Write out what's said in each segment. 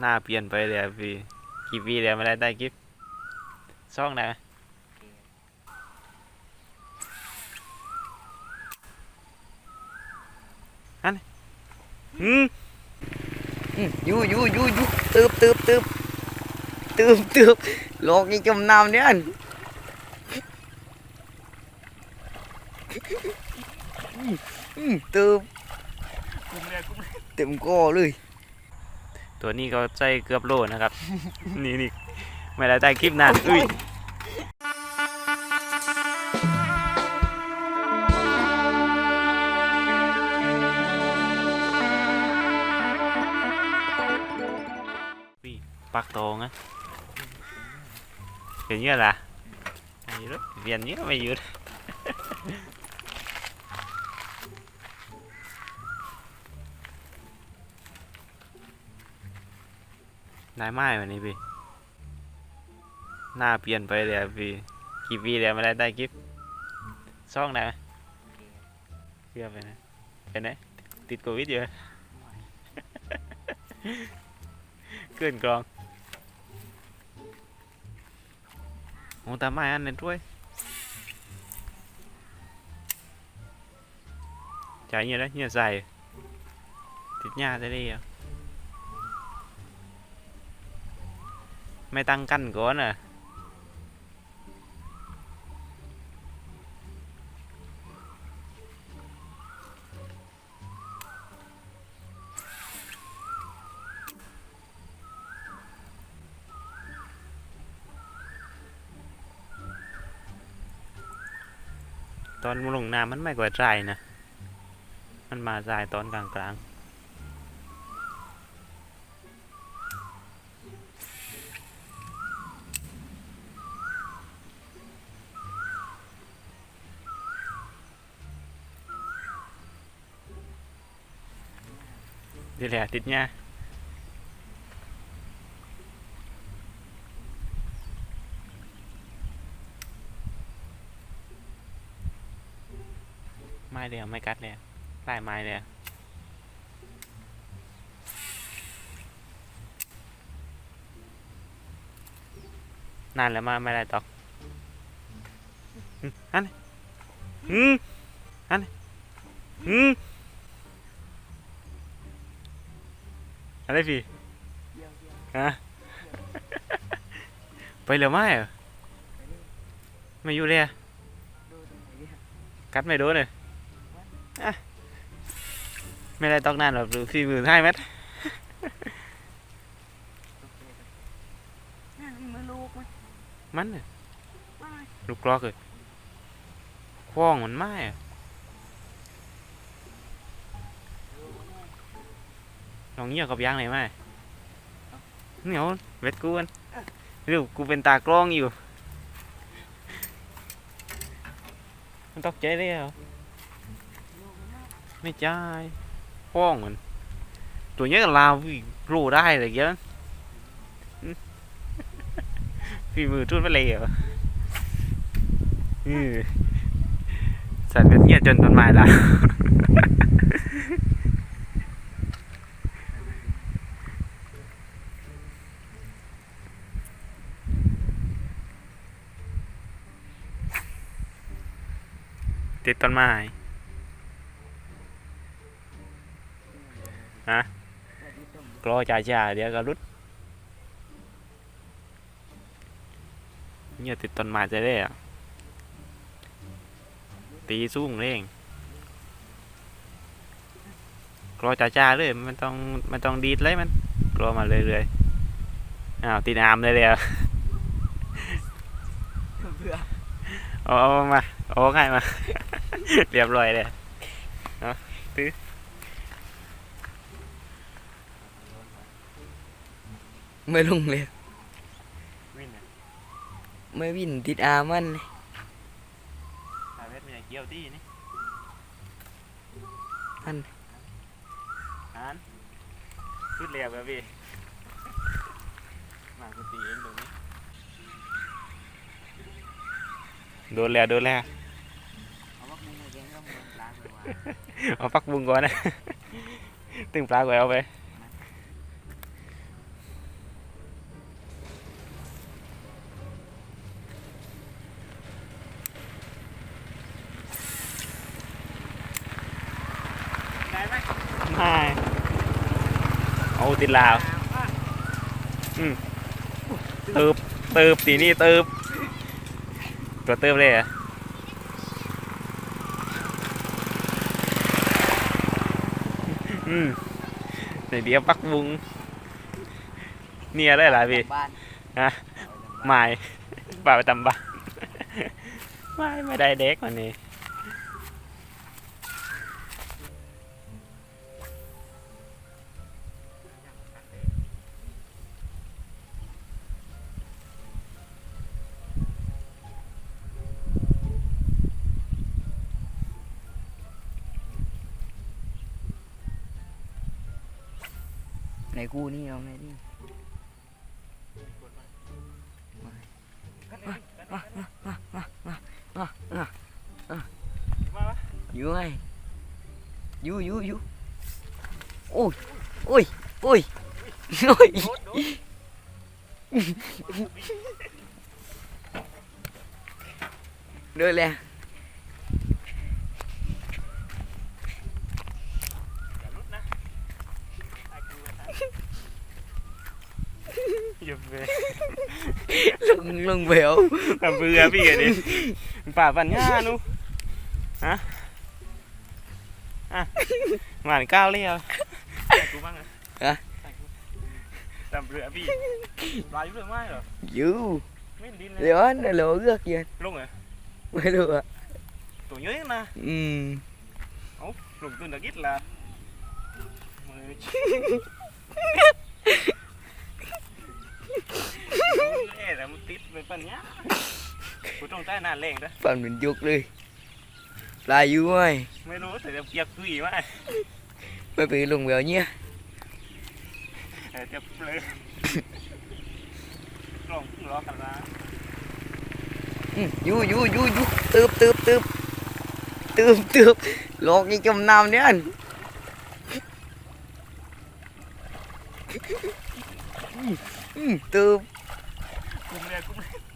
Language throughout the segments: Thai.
หน้าเปลี่ยนไปเลยอะพี่กี่ปีแล้วไม่ได้ได้กิฟต์ซ่องได้ไหมอันอืมอืมอยู่อยู่อยู่อยู่ตืบตืบตืบตืบตืบโลกนี้จมน้ำเนี่ยอันอืมอืมตืบเต็มก้อเลย ตัวนี้ก็ใจเกือบโลนะครับ นี่นี่ไม่ได้ได้กิฟต์นานอุ้ยพี่ปักตอง á kiểu như là hay rất viền nhớ mày dữ ได้ไม้ วันนี้พี่ หน้าเปลี่ยนไปเลยพี่กี่ปีแล้วไม่ได้ได้กิฟต์ซ่องได้ไหมเชื่อไปนะเป็นไงติดโควิดอยู่เกินกรองโอ้ตาไม้อันนั้ด้วย chạy như đấy như dài thịt nha thế đi à mày tăng canh của nè ตอนมันลงน้ำมันไม่กว่าใจนะ มันมาใจตอนกลางกลางๆ นี่แหละติดเนี่ยไม้เดียไม่กัดเลยไล่ไม้เลยนานแล้วมาไม่ได้ตอกอืมอันนี้อืมอันนี้อืม อะไรพี่ฮะไปเร็วไหมเหรอไม่อยู่เลยอะกัดไม่โดนเลยอะไม่ได้ตอกนานหรอกหรือพี่มือให้เม็ดมือลูกมั้ยมันน่ะลูกกรอกเลยคว้องมันไม่อะ ลองเงียบกับยางไหนอยไหมเหนียวเวทกูกันเดี๋ยวกูเป็นตากล้องอยู่ มันตกใจเลยเหรอไม่ใช่คว้องมันตัวเนี้ยกับลาวพี่รู้ได้เลยเยอะฝีมือทุ่นไปเลยเหรออือสัตว์เป็นเงียบจนต้นไม้ละ ติดต้นไม้ฮะกลัวจ่าจ่าเดี๋ยวก็รุดเนี่ยติดต้นไม้จะได้อะตีสูงเร่งกลัวจ่าจ่าเลยมันต้องมันต้องดีดเลยมันกลัวมาเรื่อยๆอ้าวตีน้ำเลยเลยอะเบื่อเอาเอามา เอาง่ายมา เรียบร้อยเลยไม่ลงเลย วินไม่วินติดอามันเลยอาเวทมีเกี่ยวที่นี่อันอันชุดเรียบแบบพี่มาคุณตีเองตรงนี้ ดูแลดูแลเอาฟักบุงก่อนนะตึงปลาก่อนเอาไปไม่เอาติดลาวอืมตืบตืบตีนี่ตืบ ตัวเติบเลยเหรอะอืมในเดียวปักบุง เนี่ยได้หลายพี่บ้านฮะไม่ป่าไปตำบ้านไม่ไม่ได้เด็กวันนี้ ในกูนี่เอาไงดิอยู่ไงอยู่อยู่อยู่โอ้ยโอ้ยโอ้ยโอ้ยเดินเลย หยุดเลยลงลงเบลทำเบื่อพี่กันดิป่าปัญญานูฮะอะหวานก้าวเลี้ยวใส่กูบ้างอะฮะใส่กูทำเบื่อพี่ลายอยู่เรื่องไม่เหรออยู่ไม่ดินเลย เดี๋ยวอันเดี๋ยวเลือกยังลงเหรอไม่รู้อะตัวเยอะนะอืมลงตัวนักกิด là มือเอ๊ะแต่ มันติดไปปัญญากูต้องใต้หน้าแรงนะฟันเหมือนยุกเลยลายอยู่ไงไม่รู้แต่จะเปียกคุยว่าไม่ไปลงเบลเนี่ยแต่จะเลยลองรอกันนะอืมอยู่อยู่อยู่อยู่ตืบตืบตืบตืบตืบหลอกนี่จมน้ำเนี่ยอันอืมตืบกุมเลยกุม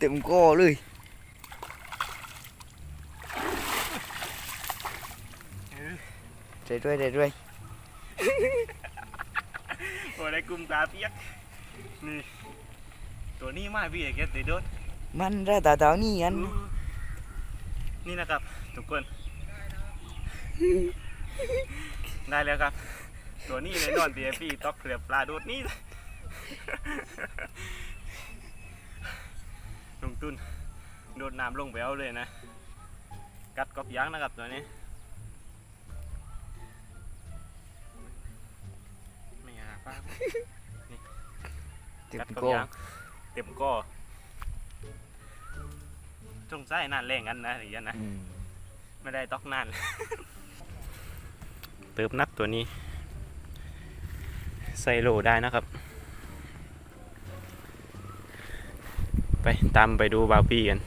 เลยเต็มคอเลยเออใส่ด้วยใส่ด้วย โอ้ได้กุมตาเปียกนี่ตัวนี้มาพี่เอกเกตติดโดดมันได้ตาเต่านี่อัน นี่นะครับทุกคน ได้แล้วครับ ตัวนี้เลยนอนเดียพี่ตอกเกลือปลาโดดนี่ ลงตุนโดดน้ำลงไปเอาเลยนะ กัดกอบยางนะครับตัวนี้ไม่หาป้าเต็มกัดกคอบอยางเต็มก้อจงใส่นานแรงกันนะอย่างนี้นะอืมไม่ได้ตอกนานเติมนักตัวนี้ ใส่โหลได้นะครับ ไปตามไปดูบาวปี้กัน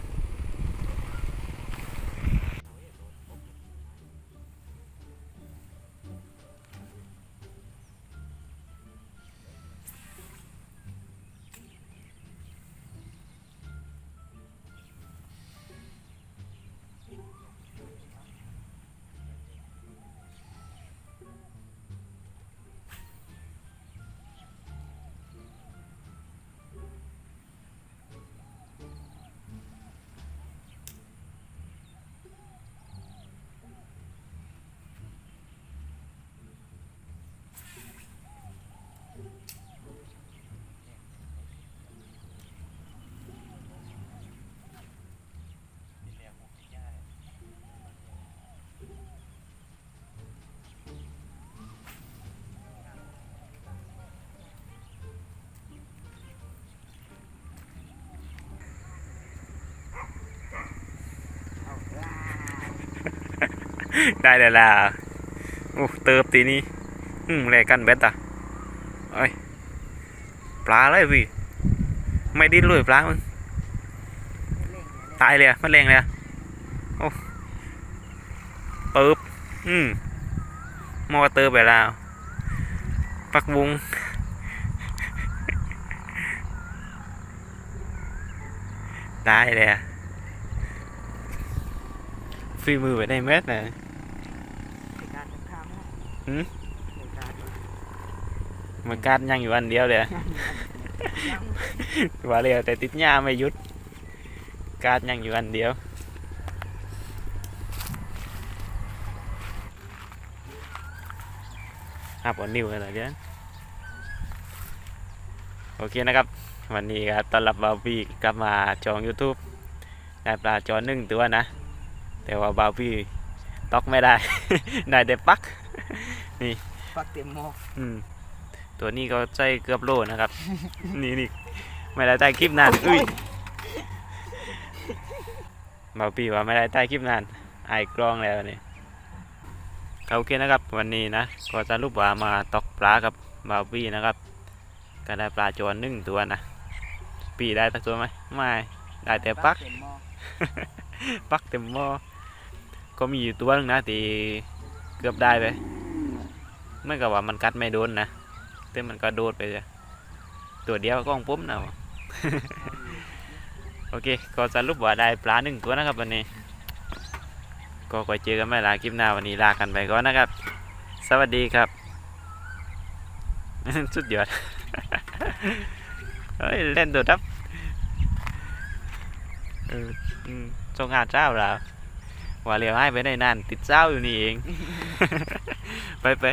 ได้แล้วล่ะโอ้เติบตีนี้อืมแลกันเบ็ดอะเอ้ยปลาเลยพี่ไม่ดิ้นเลยปลามึงตายเลยอะมันแรงเลยอะโอ้เติบอืมมอเติบไปแล้วปักบุงได้เลยอะฝีมือไปได้เม็ดนะ หืมมันการยังอยู่อันเดียวเลยว่าเร็วแต่ติดหญ้าไม่หยุดการยังอยู่อันเดียวห้าปอนนิ้วเลยเหรอเดี๋ยวโอเคนะครับ วันนี้ก็ต้อนรับบาวพี่กลับมาจอง YouTube ได้ปลาจอหนึ่งตัวนะ แต่ว่าบาวพี่ตอกไม่ได้ ได้แต่ปัก ปักเต็มหม้ออืมตัวนี้ก็ใจเกือบโลนะครับ นี่นี่ไม่ได้ใต้คลิปนานอุ้ยบาวพี่ว่าไม่ได้ใต้คลิปนานไอายกล้องแล้วนี่ก็โอเคนะครับ วันนี้นะก็จะรูปว่ามาตกปลากับบาวพี่นะครับก็ได้ปลาจวนหนึ่งตัวนะปีได้ตักตัวไหมไม่ได้แต่ปักเต็มหม้อปักเต็มหม้อก็มีอยู่ตัวหนึงนะที่เกือบได้ไปเมื่อกับว่ามันกัดไม่โดนนะแต่มันก็โดดไปเลยตัวเดียวก็องปุ๊มนะวะโอเค ก็สรุปว่าได้ปลาหนึ่งตัวนะครับวันนี้ ก็คอยเจอกันใหม่ลาคลิปหน้าวันนี้ลากันไปก่อนนะครับ สวัสดีครับ สุดยอดเฮ้ยเล่นตัวทับเอออืมทรงาเจ้าแล้วว่าเรียวให้ไปได้นานติดเจ้าอยู่นี่เอง ไปไป